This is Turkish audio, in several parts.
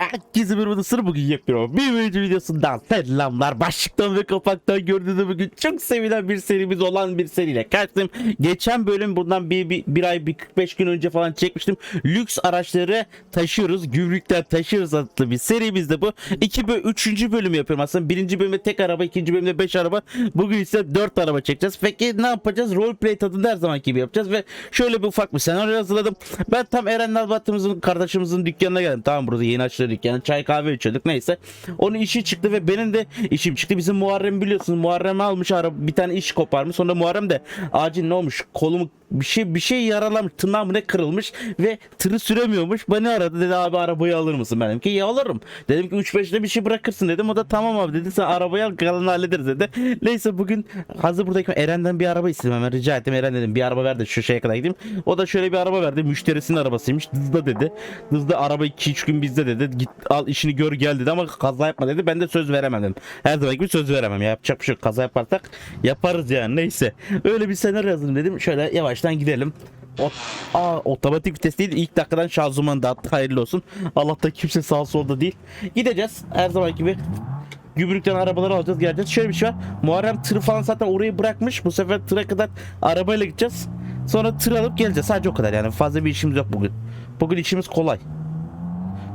Herkese merhaba sır bugün yapıyorum. Bir video videosundan selamlar. Başlıktan ve kapaktan gördüğünüz bugün çok sevilen bir serimiz olan bir seriyle karşıyım. Geçen bölüm bundan bir, bir, bir ay bir 45 gün önce falan çekmiştim. Lüks araçları taşıyoruz. Gümrükten taşıyoruz adlı bir serimizde bu. 2 ve 3. bölüm yapıyorum aslında. Birinci bölümde tek araba, ikinci bölümde 5 araba. Bugün ise 4 araba çekeceğiz. Peki ne yapacağız? Roleplay tadında her zamanki gibi yapacağız ve şöyle bir ufak bir senaryo hazırladım. Ben tam Eren Nalbat'ımızın kardeşimizin dükkanına geldim. Tamam burada yeni açılıyor dükkanı. Çay kahve içiyorduk neyse. Onun işi çıktı ve benim de işim çıktı. Bizim Muharrem biliyorsunuz. Muharrem almış bir tane iş koparmış. Sonra Muharrem de acil ne olmuş? Kolumu bir şey bir şey yaralamış. Tırnağım ne kırılmış ve tırı süremiyormuş. Beni aradı dedi abi arabayı alır mısın? Ben dedim ki ya alırım. Dedim ki 3-5'te bir şey bırakırsın dedim. O da tamam abi dedi. Sen arabayı al kalanını hallederiz dedi. Neyse bugün hazır buradayken Eren'den bir araba istedim hemen rica ettim. Eren dedim bir araba ver de şu şeye kadar gideyim. O da şöyle bir araba verdi. Müşterisinin arabasıymış. Dızda dedi. Dızda araba 2-3 gün bizde dedi. Git al işini gör gel dedi ama kaza yapma dedi. Ben de söz veremem dedim. Her zaman gibi söz veremem. Ya, yapacak bir şey yok. Kaza yaparsak yaparız yani. Neyse. Öyle bir senaryo yazdım dedim. Şöyle yavaştan gidelim. O, aa, otomatik vites değil ilk dakikadan şanzımanı dağıttı hayırlı olsun. Allah'ta kimse sağ solda değil. Gideceğiz. Her zaman gibi Gümrükten arabaları alacağız geleceğiz. Şöyle bir şey var. Muharrem tırı falan zaten orayı bırakmış. Bu sefer tıra kadar arabayla gideceğiz. Sonra tır alıp geleceğiz. Sadece o kadar yani. Fazla bir işimiz yok bugün. Bugün işimiz kolay.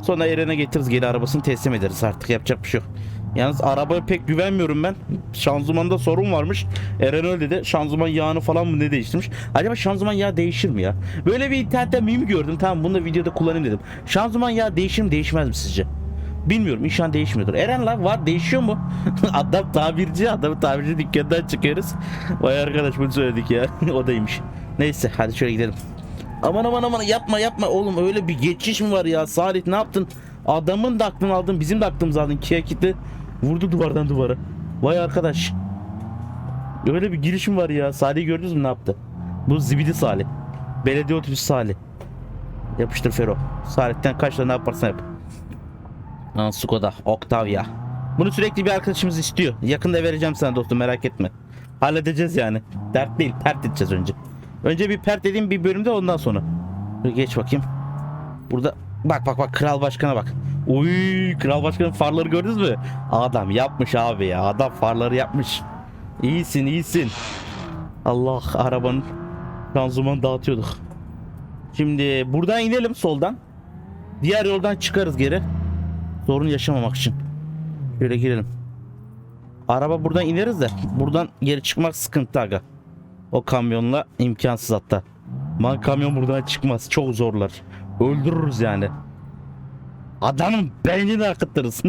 Sonra Eren'e getiririz. Geri arabasını teslim ederiz. Artık yapacak bir şey yok Yalnız arabaya pek güvenmiyorum ben. Şanzımanda sorun varmış. Eren öyle dedi. Şanzıman yağını falan mı ne değiştirmiş? Acaba şanzıman yağı değişir mi ya? Böyle bir internette meme gördüm. Tamam bunu da videoda kullanayım dedim. Şanzıman yağı değişir mi değişmez mi sizce? Bilmiyorum inşallah değişmiyordur. Eren lan var değişiyor mu? Adam tabirci adamı tabirci dükkanından çıkıyoruz. Vay arkadaş bunu söyledik ya. o daymış. Neyse hadi şöyle gidelim. Aman aman aman yapma yapma oğlum öyle bir geçiş mi var ya Salih ne yaptın? Adamın da aklını aldın bizim de aklımızı aldın. Kia kitle vurdu duvardan duvara. Vay arkadaş. Öyle bir girişim var ya. Salih gördünüz mü ne yaptı? Bu zibidi Salih. Belediye otobüsü Salih. Yapıştır Fero. Salih'ten kaç tane ne yaparsan yap. Aa, Skoda, Octavia. Bunu sürekli bir arkadaşımız istiyor. Yakında vereceğim sana dostum merak etme. Halledeceğiz yani. Dert değil, pert edeceğiz önce. Önce bir pert dediğim bir bölümde ondan sonra. Geç bakayım. Burada bak bak bak kral başkana bak. Uy kral başkanın farları gördünüz mü? Adam yapmış abi ya. Adam farları yapmış. İyisin iyisin. Allah arabanın şanzımanı dağıtıyorduk. Şimdi buradan inelim soldan. Diğer yoldan çıkarız geri. Sorun yaşamamak için. Şöyle girelim. Araba buradan ineriz de buradan geri çıkmak sıkıntı aga. O kamyonla imkansız hatta. Man kamyon buradan çıkmaz. Çok zorlar. Öldürürüz yani. Adamın beynini akıtırız.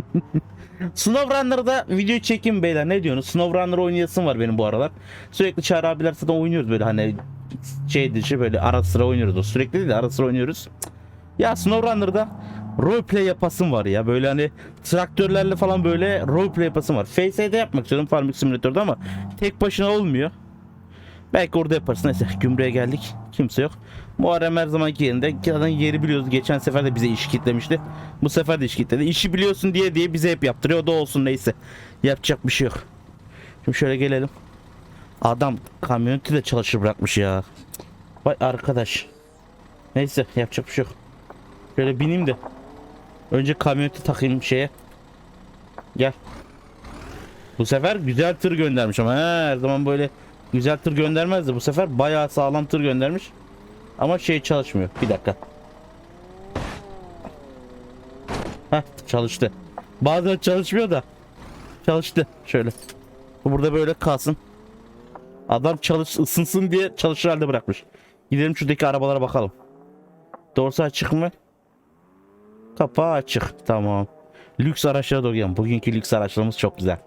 Snowrunner'da video çekin beyler ne diyorsunuz? Snowrunner oynayasım var benim bu aralar. Sürekli Çağrı abiler zaten oynuyoruz böyle hani şey dışı böyle ara sıra oynuyoruz. Sürekli değil de ara sıra oynuyoruz. Ya Snowrunner'da roleplay yapasım var ya böyle hani traktörlerle falan böyle roleplay yapasım var. FS'de yapmak istiyorum Farming Simulator'da ama tek başına olmuyor. Belki orada yaparsın. Neyse gümrüğe geldik. Kimse yok. Muharrem her zamanki yerinde. Zaten yeri biliyoruz. Geçen sefer de bize iş kitlemişti. Bu sefer de iş kitledi. İşi biliyorsun diye diye bize hep yaptırıyor. O da olsun neyse. Yapacak bir şey yok. Şimdi şöyle gelelim. Adam kamyoneti de çalışır bırakmış ya. Vay arkadaş. Neyse yapacak bir şey yok. Şöyle bineyim de. Önce kamyoneti takayım şeye. Gel. Bu sefer güzel tır göndermiş ama he, her zaman böyle güzel tır göndermezdi. Bu sefer bayağı sağlam tır göndermiş. Ama şey çalışmıyor. Bir dakika. Heh çalıştı. Bazen çalışmıyor da. Çalıştı. Şöyle. Bu burada böyle kalsın. Adam çalış ısınsın diye çalışır halde bırakmış. Gidelim şuradaki arabalara bakalım. Doğrusu açık mı? Kapağı açık. Tamam. Lüks araçlara doğru gidelim. Bugünkü lüks araçlarımız çok güzel.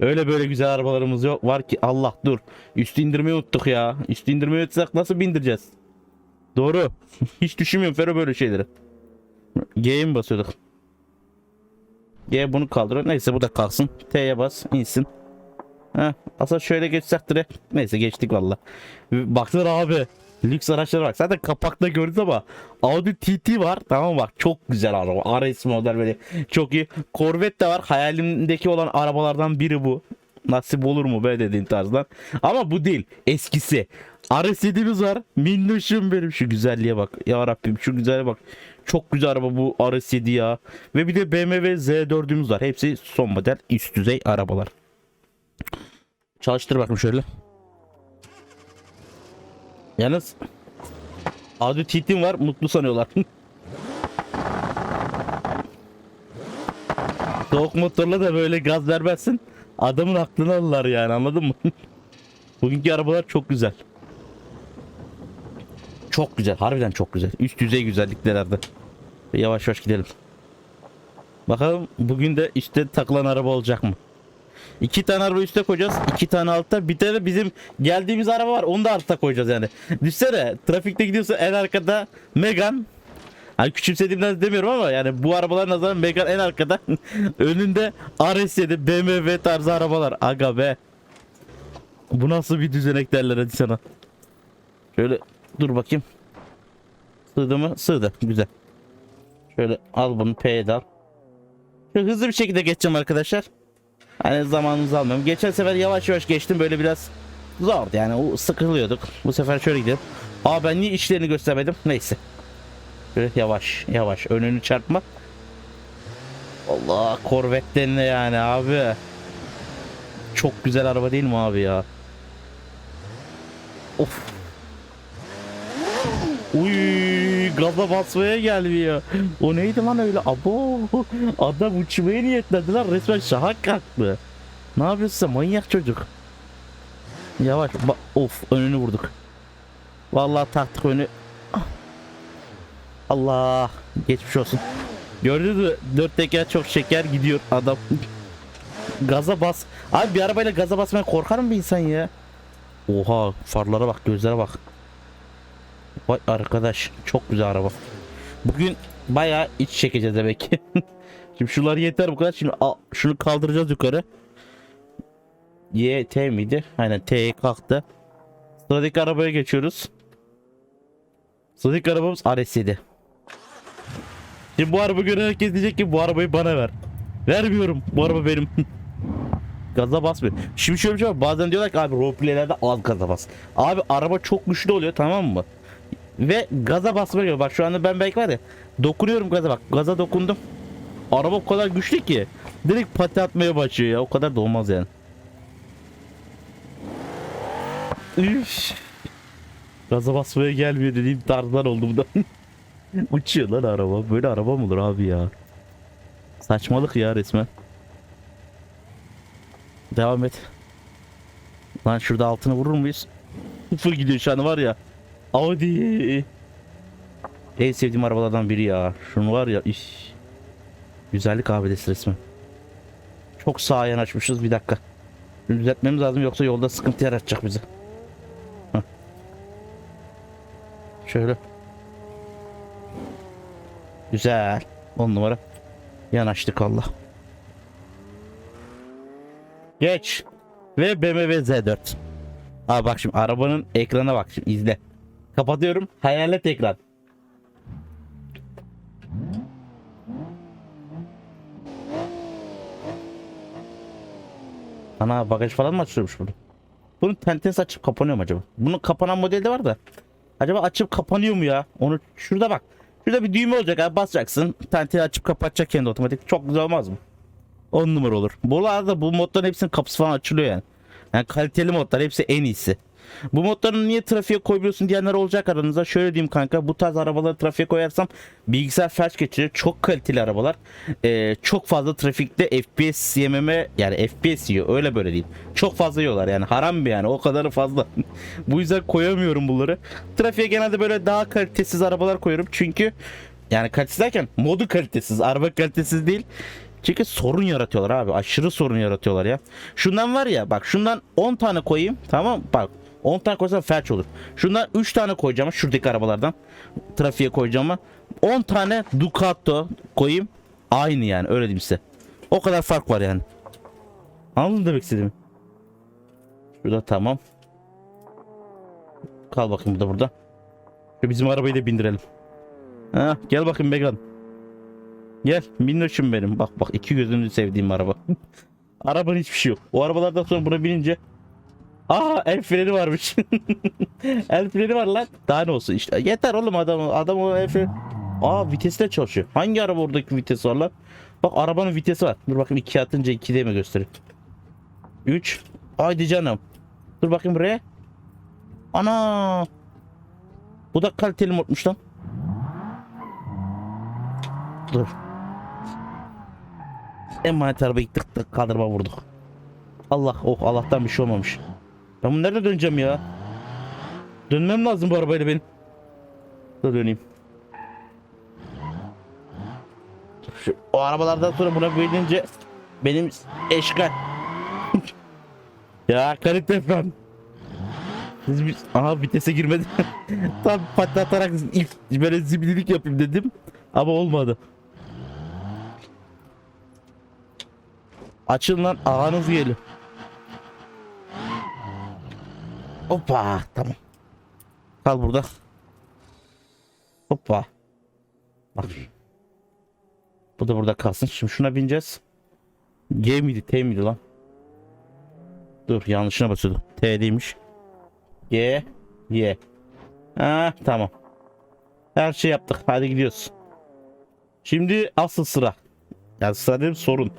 Öyle böyle güzel arabalarımız yok var ki Allah dur. Üst indirmeyi unuttuk ya. Üst indirmeyi unutsak nasıl bindireceğiz? Doğru. Hiç düşünmüyorum Fero böyle şeyleri. G'ye mi basıyorduk? G bunu kaldırıyor. Neyse bu da kalsın. T'ye bas insin. Heh, aslında şöyle geçsek direkt. Neyse geçtik valla. Baksana abi. Lüks araçlara bak. Zaten kapakta gördünüz ama Audi TT var. Tamam bak çok güzel araba. RS model böyle çok iyi. Corvette de var. Hayalimdeki olan arabalardan biri bu. Nasip olur mu be dediğin tarzdan. Ama bu değil. Eskisi. RS7'miz var. Minnoşum benim. Şu güzelliğe bak. Ya Rabbim şu güzelliğe bak. Çok güzel araba bu RS7 ya. Ve bir de BMW Z4'ümüz var. Hepsi son model üst düzey arabalar. Çalıştır bakayım şöyle. Yalnız Audi TT'm var mutlu sanıyorlar. Soğuk motorla da böyle gaz vermezsin. Adamın aklını alırlar yani anladın mı? Bugünkü arabalar çok güzel. Çok güzel. Harbiden çok güzel. Üst düzey güzelliklerde. Yavaş yavaş gidelim. Bakalım bugün de üstte takılan araba olacak mı? İki tane araba üstte koyacağız. iki tane altta. Bir tane bizim geldiğimiz araba var. Onu da altta koyacağız yani. Düşsene trafikte gidiyorsa en arkada Megan. Hani küçümsediğimden demiyorum ama yani bu arabalar nazaran Megan en arkada. Önünde RS7 BMW tarzı arabalar. Aga be. Bu nasıl bir düzenek derler hadi sana. Şöyle dur bakayım. Sığdı mı? Sığdı. Güzel. Şöyle al bunu P'ye de al. Şöyle hızlı bir şekilde geçeceğim arkadaşlar. Hani zamanımızı almıyorum. Geçen sefer yavaş yavaş geçtim böyle biraz zordu yani sıkılıyorduk. Bu sefer şöyle gidelim. Aa ben niye içlerini göstermedim? Neyse. Yavaş yavaş önünü çarpma. Allah korvetlerine yani abi. Çok güzel araba değil mi abi ya? Of. Uy gaza basmaya gelmiyor. O neydi lan öyle? Abo. Adam uçmaya niyetlendi lan resmen şahak kalktı. Ne yapıyorsun manyak çocuk? Yavaş. Of önünü vurduk. Vallahi taktık önü. Allah. Geçmiş olsun. Gördünüz mü? Dört teker çok şeker gidiyor adam. gaza bas. Abi bir arabayla gaza basmaya korkar mı bir insan ya? Oha farlara bak gözlere bak. Vay arkadaş çok güzel araba. Bugün bayağı iç çekeceğiz demek. Şimdi şunlar yeter bu kadar. Şimdi a- şunu kaldıracağız yukarı. Y T miydi? Aynen T'ye kalktı. Sıradaki arabaya geçiyoruz. Sıradaki arabamız RS7. Şimdi bu araba gören herkes diyecek ki bu arabayı bana ver. Vermiyorum. Bu araba benim. gaza basmıyor. Şimdi şöyle bir şey var. Bazen diyorlar ki abi roleplaylerde az gaza bas. Abi araba çok güçlü oluyor tamam mı? Ve gaza basmaya geliyor. Bak şu anda ben belki var ya dokunuyorum gaza bak. Gaza dokundum. Araba o kadar güçlü ki direkt pati atmaya başlıyor ya. O kadar da olmaz yani. Üf. Gaza basmaya gelmiyor dediğim tarzlar oldu bu da. Uçuyor lan araba. Böyle araba mı olur abi ya? Saçmalık ya resmen. Devam et. Lan şurada altını vurur muyuz? Sıfır gidiyor şu an var ya. Audi. En sevdiğim arabalardan biri ya. Şunu var ya iş. Güzellik abidesi resmen. Çok sağa yanaşmışız bir dakika. Şunu düzeltmemiz lazım yoksa yolda sıkıntı yaratacak bize. Hah. Şöyle. Güzel. On numara. Yanaştık Allah. Geç. Ve BMW Z4. Aa bak şimdi arabanın ekrana bak şimdi izle. Kapatıyorum. Hayalet ekran. Ana bagaj falan mı açılıyormuş bunu? Bunun tentesi açıp kapanıyor mu acaba? Bunun kapanan modeli de var da. Acaba açıp kapanıyor mu ya? Onu şurada bak. Şurada bir düğme olacak abi basacaksın. Tenteyi açıp kapatacak kendi otomatik. Çok güzel olmaz mı? 10 numara olur. Bu arada bu modların hepsinin kapısı falan açılıyor yani. Yani kaliteli modlar hepsi en iyisi. Bu modları niye trafiğe koymuyorsun diyenler olacak aranızda. Şöyle diyeyim kanka bu tarz arabaları trafiğe koyarsam bilgisayar felç geçirir. Çok kaliteli arabalar. Ee, çok fazla trafikte FPS yememe yani FPS yiyor öyle böyle değil. Çok fazla yiyorlar yani haram bir yani o kadarı fazla. bu yüzden koyamıyorum bunları. Trafiğe genelde böyle daha kalitesiz arabalar koyuyorum. Çünkü yani kalitesiz derken modu kalitesiz araba kalitesiz değil. Çünkü sorun yaratıyorlar abi. Aşırı sorun yaratıyorlar ya. Şundan var ya bak şundan 10 tane koyayım. Tamam bak 10 tane koysam felç olur. Şundan 3 tane koyacağım şuradaki arabalardan. Trafiğe koyacağım 10 tane Ducato koyayım. Aynı yani öyle diyeyim size. O kadar fark var yani. Anladın demek istediğimi? Şurada tamam. Kal bakayım burada burada. Şu bizim arabayı da bindirelim. Ha, gel bakayım Megan. Gel minnoşum benim. Bak bak iki gözünü sevdiğim araba. Arabanın hiçbir şey yok. O arabalardan sonra buna binince Aa el freni varmış. el freni var lan. Daha ne olsun işte. Yeter oğlum adam adam o el freni. Aa vitesle çalışıyor. Hangi araba oradaki vites var lan? Bak arabanın vitesi var. Dur bakayım 2 atınca 2'de mi gösteriyor? 3. Haydi canım. Dur bakayım buraya. Ana. Bu da kaliteli modmuş lan. Dur. Emanet arabayı tık tık kaldırma vurduk. Allah oh Allah'tan bir şey olmamış. Ben bunu nerede döneceğim ya? Dönmem lazım bu arabayla benim. Dur döneyim. Şu, o arabalardan sonra buna binince benim eşkal. ya kalite efendim. Biz bir, aha vitese girmedi. Tam patlatarak ilk böyle zibililik yapayım dedim. Ama olmadı. Açın lan ağanız geliyor. Hoppa tamam. Kal burada. Hoppa. Bak. Bu da burada kalsın. Şimdi şuna bineceğiz. G miydi T miydi lan? Dur yanlışına basıyordu. T değilmiş. G Y. Ha tamam. Her şey yaptık. Hadi gidiyoruz. Şimdi asıl sıra. Yani sıra dedim sorun.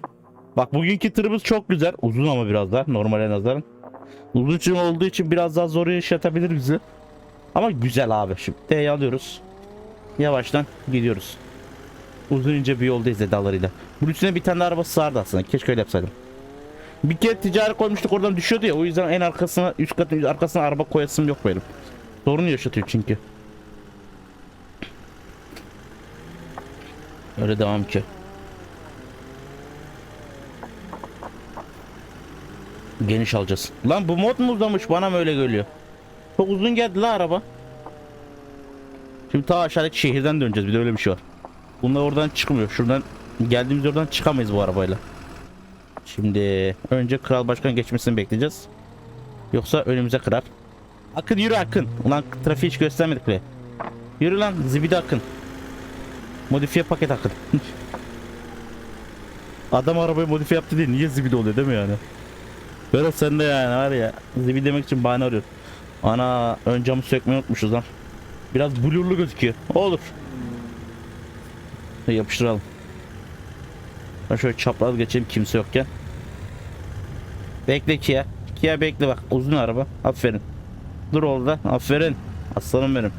Bak bugünkü tırımız çok güzel. Uzun ama biraz daha normale nazaran. Uzun için olduğu için biraz daha zor yaşatabilir bizi. Ama güzel abi. Şimdi T'yi alıyoruz. Yavaştan gidiyoruz. Uzun ince bir yoldayız edalarıyla. Bunun üstüne bir tane araba sığardı aslında. Keşke öyle yapsaydım. Bir kere ticari koymuştuk oradan düşüyordu ya. O yüzden en arkasına, üst katın arkasına araba koyasım yok benim. Sorun yaşatıyor çünkü. Öyle devam ki. Geniş alacağız. Lan bu mod mu uzamış? Bana mı öyle geliyor? Çok uzun geldi la araba. Şimdi ta aşağıdaki şehirden döneceğiz. Bir de öyle bir şey var. Bunlar oradan çıkmıyor. Şuradan geldiğimiz oradan çıkamayız bu arabayla. Şimdi önce kral başkan geçmesini bekleyeceğiz. Yoksa önümüze kırar. Akın yürü Akın. Ulan trafiği hiç göstermedik bile. Yürü lan zibidi Akın. Modifiye paket Akın. Adam arabayı modifiye yaptı değil. Niye zibidi oluyor değil mi yani? Böyle sen de yani var ya. Zibidi demek için bahane arıyor. Ana ön camı sökmeyi unutmuşuz lan. Biraz blurlu gözüküyor. Olur. Yapıştıralım. Ben şöyle çapraz geçeyim kimse yokken. Bekle Kia. Kia bekle bak uzun araba. Aferin. Dur orada. Aferin. Aslanım benim.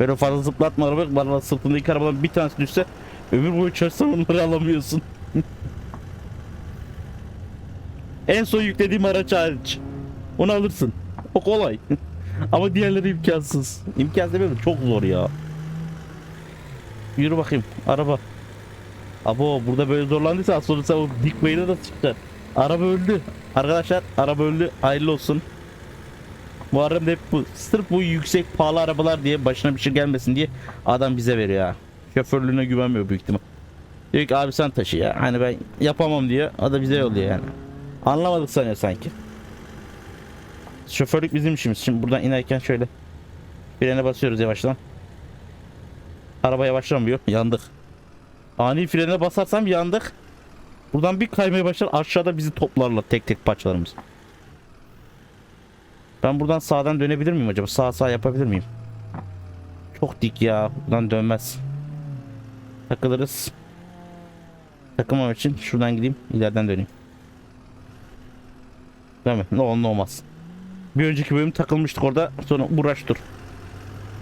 Böyle fazla zıplatma araba. Bana sırtındaki arabadan bir tanesi düşse ömür boyu çalışsan onları alamıyorsun. En son yüklediğim araç hariç. Onu alırsın. O kolay. Ama diğerleri imkansız. İmkansız demeyeyim de çok zor ya. Yürü bakayım araba. Abo burada böyle zorlandıysa az o dik bayına da çıkar. Araba öldü. Arkadaşlar araba öldü. Hayırlı olsun. Muharrem de hep bu. Sırf bu yüksek pahalı arabalar diye başına bir şey gelmesin diye adam bize veriyor ha. Şoförlüğüne güvenmiyor büyük ihtimal. Diyor ki abi sen taşı ya. Hani ben yapamam diyor. O da bize yolluyor yani. Anlamadık sanıyor sanki. Şoförlük bizim işimiz. Şimdi buradan inerken şöyle frene basıyoruz yavaştan. Araba yavaşlamıyor. Yandık. Ani frene basarsam yandık. Buradan bir kaymaya başlar aşağıda bizi toplarlar tek tek parçalarımız. Ben buradan sağdan dönebilir miyim acaba? Sağ sağ yapabilir miyim? Çok dik ya. Buradan dönmez. Takılırız. Takılmam için şuradan gideyim. ileriden döneyim. Değil mi? Ne olur ne olmaz. Bir önceki bölüm takılmıştık orada. Sonra uğraş dur.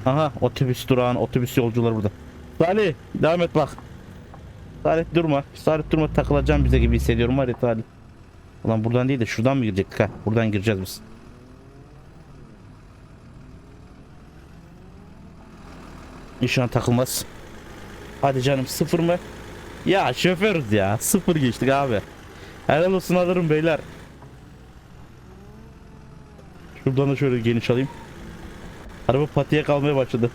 Aha otobüs durağın otobüs yolcuları burada. Salih devam et bak. Salih durma. Salih durma takılacağım bize gibi hissediyorum var ya Salih. Ulan buradan değil de şuradan mı girecektik ha? Buradan gireceğiz biz. İnşallah takılmaz. Hadi canım sıfır mı? Ya şoförüz ya. Sıfır geçtik abi. Helal olsun alırım beyler. Şuradan da şöyle geniş alayım. Araba patiye kalmaya başladı.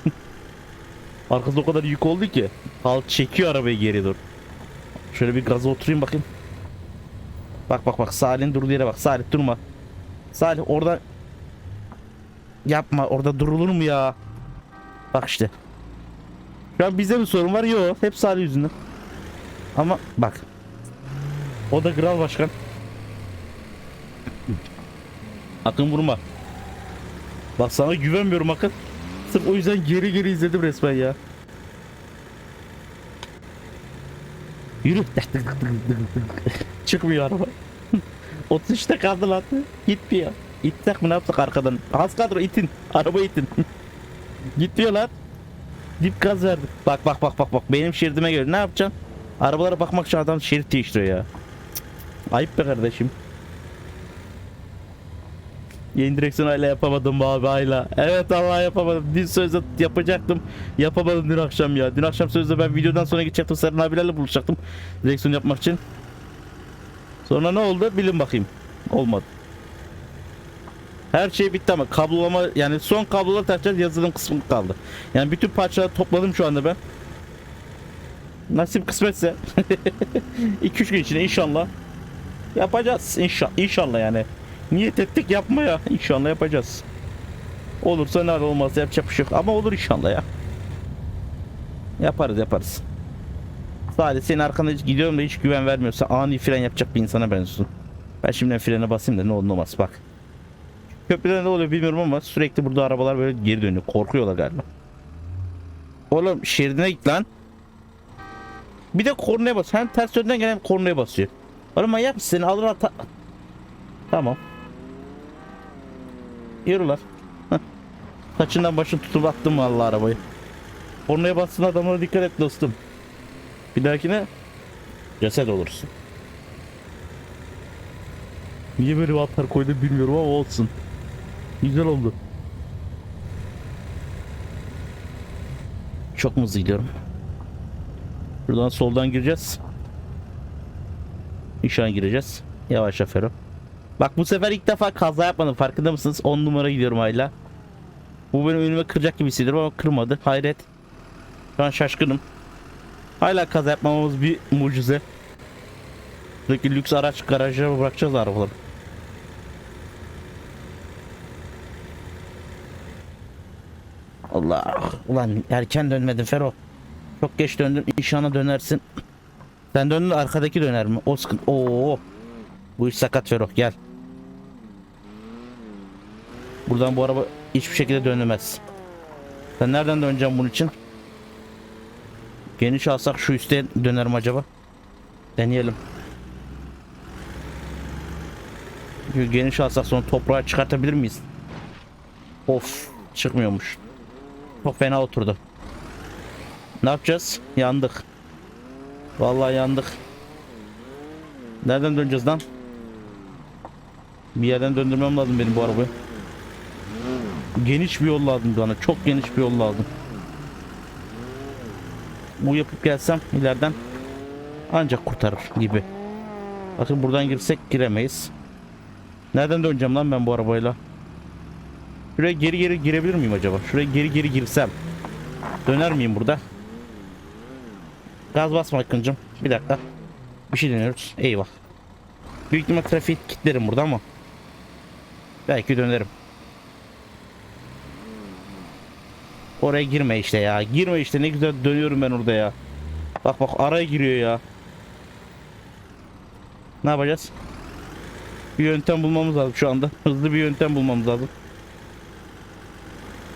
Arkası o kadar yük oldu ki. Al çekiyor arabayı geri dur. Şöyle bir gaza oturayım bakayım. Bak bak bak Salih'in durduğu yere bak. Salih durma. Salih orada yapma orada durulur mu ya? Bak işte. Şu an bize mi sorun var? Yok. Hep Salih yüzünden. Ama bak. O da kral başkan. Akın vurma. Bak sana güvenmiyorum Akın. Sırf o yüzden geri geri izledim resmen ya. Yürü. Çıkmıyor araba. 33'te kaldı lan. Gitmiyor. İtsek mi ne yapsak arkadan? Az kadro itin. Araba itin. Gitmiyor lan. Dip gaz verdi. Bak bak bak bak bak. Benim şeridime göre ne yapacaksın? Arabalara bakmak için adam şerit değiştiriyor ya. Ayıp be kardeşim. Yeni direksiyon hala yapamadım abi hala. Evet Allah yapamadım. Dün sözde yapacaktım. Yapamadım dün akşam ya. Dün akşam sözde ben videodan sonra gidecektim. Serhan abilerle buluşacaktım. Direksiyon yapmak için. Sonra ne oldu? Bilin bakayım. Olmadı. Her şey bitti ama kablolama yani son kabloları takacağız yazılım kısmı kaldı. Yani bütün parçaları topladım şu anda ben. Nasip kısmetse 2-3 gün içinde inşallah yapacağız inşallah inşallah yani. Niyet ettik yapmaya inşallah yapacağız. Olursa ne olmazsa yapacak bir şey ama olur inşallah ya. Yaparız yaparız. Sadece senin arkanda hiç gidiyorum da hiç güven vermiyorsa ani fren yapacak bir insana benziyorsun. Ben şimdiden frene basayım da ne olur olmaz bak. Köprüde ne oluyor bilmiyorum ama sürekli burada arabalar böyle geri dönüyor. Korkuyorlar galiba. Oğlum şeridine git lan. Bir de kornaya bas. Hem ters yönden gelen kornaya basıyor. Oğlum manyak mısın? Alır ata... Tamam. Yürü lan. Heh. Saçından başını tutup attım vallahi arabayı. Kornaya bassın adamlara dikkat et dostum. Bir dahakine ceset olursun. Niye böyle atar koydu bilmiyorum ama olsun. Güzel oldu. Çok mu hızlı gidiyorum? Buradan soldan gireceğiz. İnşallah gireceğiz. Yavaş Fero. Bak bu sefer ilk defa kaza yapmadım farkında mısınız? 10 numara gidiyorum hala. Bu benim önüme kıracak gibi hissediyorum ama kırmadı. Hayret. Şu an şaşkınım. Hala kaza yapmamamız bir mucize. Buradaki lüks araç garajlara bırakacağız arabaları. Allah. Ulan erken dönmedin Fero. Çok geç döndün. İnşallah dönersin. Sen döndün arkadaki döner mi? O sıkıntı. Oo. Bu iş sakat Fero gel. Buradan bu araba hiçbir şekilde dönemez. Sen nereden döneceksin bunun için? Geniş alsak şu üstte dönerim acaba? Deneyelim. Çünkü Geniş alsak sonra toprağa çıkartabilir miyiz? Of çıkmıyormuş. Çok fena oturdu. Ne yapacağız? Yandık. Vallahi yandık. Nereden döneceğiz lan? Bir yerden döndürmem lazım benim bu arabayı. Geniş bir yol lazım bana. Çok geniş bir yol lazım. Bu yapıp gelsem ileriden ancak kurtarır gibi. Bakın buradan girsek giremeyiz. Nereden döneceğim lan ben bu arabayla? Şuraya geri geri girebilir miyim acaba? Şuraya geri geri girsem. Döner miyim burada? Gaz basma Akıncım. Bir dakika. Bir şey deniyoruz. Eyvah. Büyük ihtimal trafik kilitlerim burada ama. Belki dönerim. Oraya girme işte ya. Girme işte ne güzel dönüyorum ben orada ya. Bak bak araya giriyor ya. Ne yapacağız? Bir yöntem bulmamız lazım şu anda. Hızlı bir yöntem bulmamız lazım.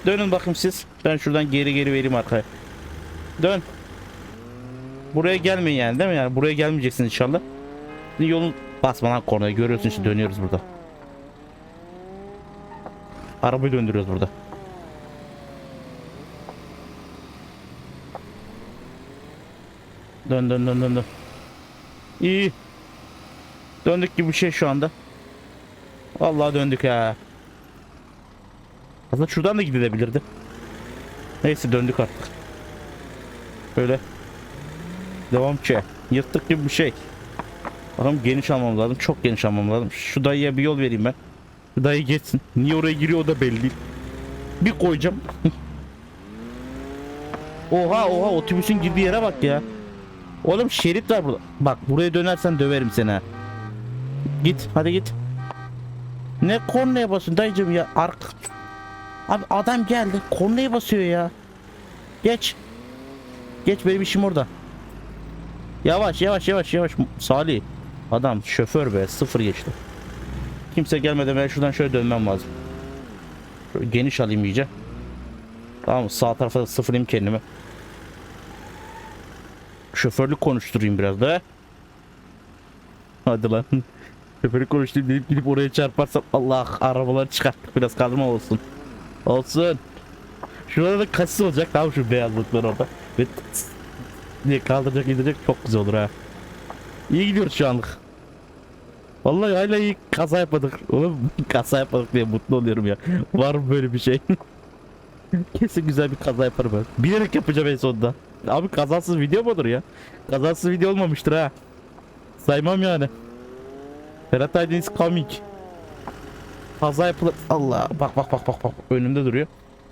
Dönün bakayım siz. Ben şuradan geri geri vereyim arkaya. Dön. Buraya gelmeyin yani değil mi? Yani buraya gelmeyeceksin inşallah. Yolun basma lan kornaya. Görüyorsun işte dönüyoruz burada. Arabayı döndürüyoruz burada. Dön dön dön dön dön. İyi. Döndük gibi bir şey şu anda. Vallahi döndük ha. Aslında şuradan da gidilebilirdi. Neyse döndük artık. Böyle. Devam ki. Yırttık gibi bir şey. Bakalım geniş almam lazım. Çok geniş almam lazım. Şu dayıya bir yol vereyim ben. Dayı geçsin. Niye oraya giriyor o da belli değil. Bir koyacağım. oha oha otobüsün girdiği yere bak ya. Oğlum şerit var burada. Bak buraya dönersen döverim seni ha. Git hadi git. Ne kornaya basıyorsun dayıcım ya. Ark. Abi adam geldi. Kornaya basıyor ya. Geç. Geç benim işim orada. Yavaş yavaş yavaş yavaş. Salih. Adam şoför be sıfır geçti. Kimse gelmeden ben şuradan şöyle dönmem lazım. Şöyle geniş alayım iyice. Tamam? Sağ tarafa da sıfırlayayım kendimi. şoförlük konuşturayım biraz da. Hadi lan. Şoförlük konuşturayım deyip gidip oraya çarparsam Allah arabaları çıkarttık biraz kaldırma olsun. Olsun. Şurada da kasis olacak tamam şu beyazlıklar orada. Ve diye kaldıracak gidecek çok güzel olur ha. İyi gidiyoruz şu anlık. Vallahi hala iyi kaza yapmadık. Oğlum kaza yapmadık diye mutlu oluyorum ya. Var mı böyle bir şey? Kesin güzel bir kaza yaparım ben. Bilerek yapacağım en sonunda. Abi kazasız video mu olur ya? Kazasız video olmamıştır ha. Saymam yani. Ferhat Aydın is coming. Kaza yapılır. Allah bak bak bak bak bak önümde duruyor.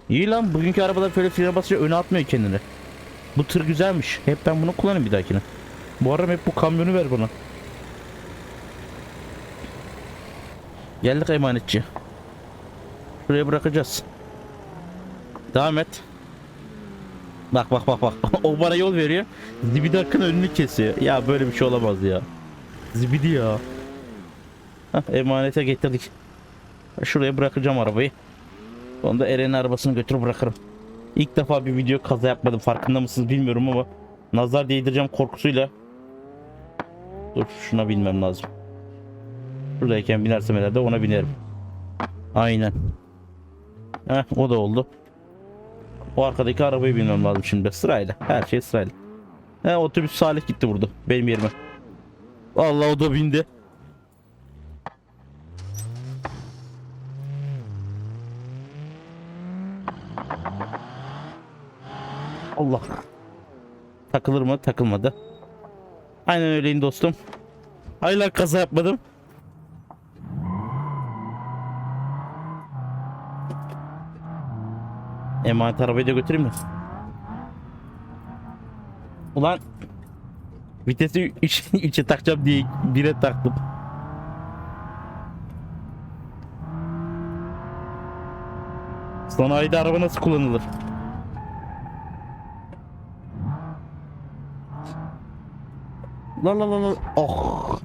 İyi lan bugünkü arabalar böyle frene basınca öne atmıyor kendini. Bu tır güzelmiş. Hep ben bunu kullanayım bir dahakine. Bu arada hep bu kamyonu ver bana. Geldik emanetçi. Şuraya bırakacağız. Devam et. Bak bak bak bak. o bana yol veriyor. Zibidi Akın önünü kesiyor. Ya böyle bir şey olamaz ya. Zibidi ya. Hah, emanete getirdik. Şuraya bırakacağım arabayı. Onda Eren'in arabasını götürüp bırakırım. İlk defa bir video kaza yapmadım. Farkında mısınız bilmiyorum ama nazar değdireceğim korkusuyla. Dur şuna binmem lazım. Şuradayken binersem herhalde ona binerim. Aynen. Heh, o da oldu. O arkadaki arabayı binmem lazım şimdi sırayla. Her şey sırayla. He, otobüs Salih gitti burada benim yerime. Allah o da bindi. Allah. Takılır mı? Takılmadı. Aynen öyleyim dostum. Hayla kaza yapmadım. Emanet arabayı da götüreyim mi? Ulan vitesi 3'e takacağım diye 1'e taktım. Sanayide araba nasıl kullanılır? La la la la. Oh.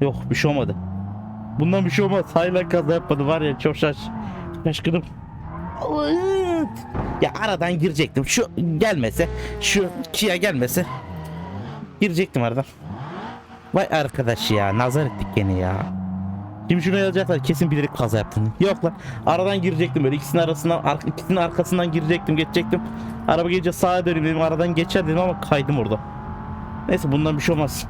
Yok bir şey olmadı. Bundan bir şey olmaz. Hayla kaza yapmadı var ya çok şaş şaşkınım. Ya aradan girecektim. Şu gelmese, şu Kia gelmese girecektim aradan. Vay arkadaş ya nazar ettik gene ya. Şimdi şunu yazacaklar kesin bilerek kaza yaptın. Yok lan aradan girecektim böyle ikisinin arasından ar- ikisinin arkasından girecektim geçecektim. Araba gelince sağa döneyim dedim aradan geçer dedim ama kaydım orada. Neyse bundan bir şey olmaz.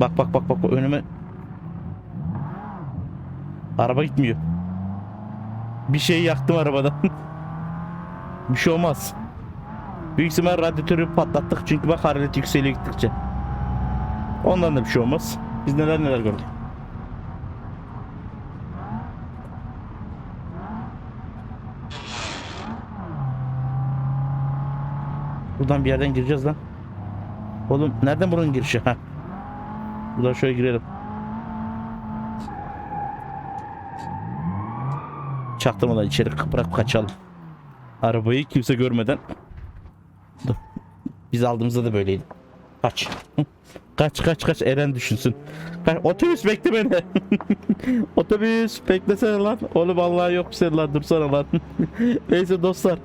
Bak bak bak bak önüme Araba gitmiyor. Bir şey yaktım arabada. bir şey olmaz. Büyük ihtimal radyatörü patlattık çünkü bak hararet yükseliyor gittikçe. Ondan da bir şey olmaz. Biz neler neler gördük. Buradan bir yerden gireceğiz lan. Oğlum nereden buranın girişi? Ha. Buradan şöyle girelim. Çaktırmadan içeri bırak kaçalım. Arabayı kimse görmeden. Dur. Biz aldığımızda da böyleydi. Kaç. Kaç kaç kaç Eren düşünsün. Kaç. Otobüs bekle beni. Otobüs beklesene lan. Oğlum vallahi yok sen lan dursana lan. Neyse dostlar.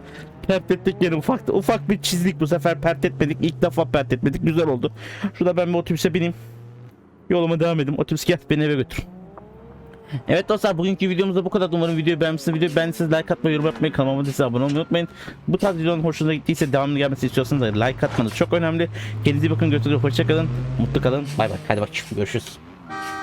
Pert ettik yine ufak ufak bir çizdik bu sefer pert etmedik. İlk defa pert etmedik. Güzel oldu. Şurada ben bir otobüse bineyim. Yoluma devam edeyim. Otobüs gel beni eve götür. Evet dostlar bugünkü videomuzda bu kadar. Umarım videoyu beğenmişsiniz. Videoyu beğendiyseniz like atmayı, yorum yapmayı, kanalıma da abone olmayı unutmayın. Bu tarz videonun hoşunuza gittiyse devamlı gelmesi istiyorsanız like atmanız çok önemli. Kendinize bakın. Görüşürüz. Hoşçakalın. Mutlu kalın. Bay bay. Hadi bak görüşürüz.